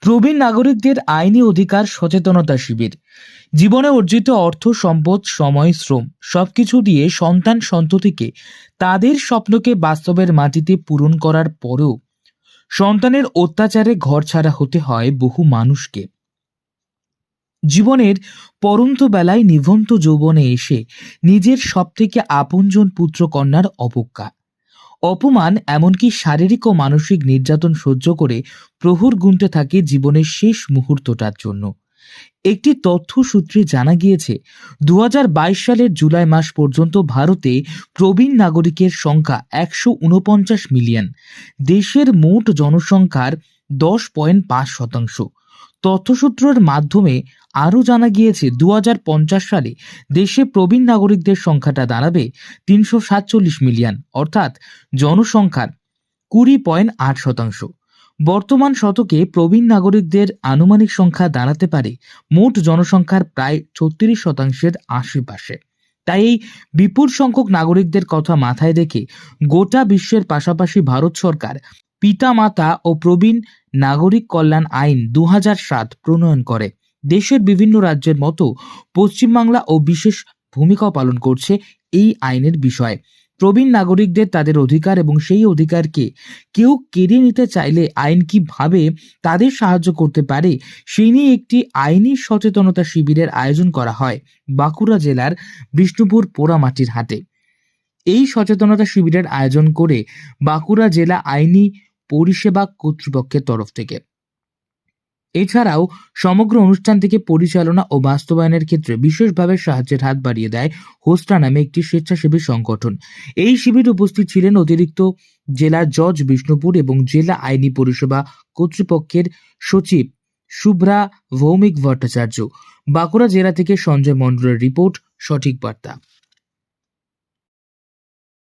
প্রবীণ নাগরিকদের আইনি অধিকার, সচেতনতা শিবির। জীবনে অর্জিত অর্থ, সম্পদ, সময়, শ্রম সবকিছু দিয়ে সন্তান সন্ততিকে তাদের স্বপ্নকে বাস্তবের মাটিতে পূরণ করার পরেও সন্তানের অত্যাচারে ঘর ছাড়া হতে হয় বহু মানুষকে। জীবনের পরন্ত বেলায় নিভন্ত যৌবনে এসে নিজের সবথেকে আপনজন পুত্র কন্যার অবজ্ঞা। অপমান এমনকি শারীরিক ও মানসিক নির্যাতন সহ্য করে প্রহর গুনতে থাকে জীবনের শেষ মুহূর্তটার জন্য। একটি তথ্য সূত্রে জানা গিয়েছে দু হাজার বাইশ সালের জুলাই মাস পর্যন্ত ভারতে প্রবীণ নাগরিকের সংখ্যা একশো উনপঞ্চাশ মিলিয়ন। দেশের মোট জনসংখ্যার দশ পয়েন্ট পাঁচ শতাংশ। তথ্যসূত্রের মাধ্যমে আরও জানা গিয়েছে দু সালে দেশে প্রবীণ নাগরিকদের সংখ্যাটা দাঁড়াবে তিনশো সাতচল্লিশ মিলিয়ন, অর্থাৎ জনসংখ্যার কুড়ি পয়েন্ট আট শতাংশ। বর্তমান শতকে প্রবীণ নাগরিকদের আনুমানিক সংখ্যা দাঁড়াতে পারে মোট জনসংখ্যার প্রায় ছত্রিশ শতাংশের আশেপাশে। তাই এই বিপুল সংখ্যক নাগরিকদের কথা মাথায় রেখে গোটা বিশ্বের পাশাপাশি ভারত সরকার পিতামাতা ও প্রবীণ নাগরিক কল্যাণ আইন দু সাত প্রণয়ন করে। দেশের বিভিন্ন রাজ্যের মতো পশ্চিমবাংলা ও বিশেষ ভূমিকা পালন করছে এই আইনের বিষয়ে। প্রবীণ নাগরিকদের তাদের অধিকার এবং সেই অধিকারকে কেউ কেড়ে নিতে চাইলে আইন কীভাবে তাদের সাহায্য করতে পারে সেই নিয়ে একটি আইনি সচেতনতা শিবিরের আয়োজন করা হয় বাঁকুড়া জেলার বিষ্ণুপুর পোড়ামাটির হাটে। এই সচেতনতা শিবিরের আয়োজন করে বাঁকুড়া জেলা আইনি পরিষেবা কর্তৃপক্ষের তরফ থেকে। এছাড়াও সমগ্র অনুষ্ঠান থেকে পরিচালনা ও বাস্তবায়নের ক্ষেত্রে বিশেষভাবে সাহায্যের হাত বাড়িয়ে দেয় হোস্টা নামে একটি স্বেচ্ছাসেবী সংগঠন। এই শিবিরে উপস্থিত ছিলেন অতিরিক্ত জেলা জজ বিষ্ণুপুর এবং জেলা আইনি পরিষেবা কর্তৃপক্ষের সচিব শুভ্রা ভৌমিক ভট্টাচার্য। বাঁকুড়া জেলা থেকে সঞ্জয় মণ্ডলের রিপোর্ট, সঠিক বার্তা।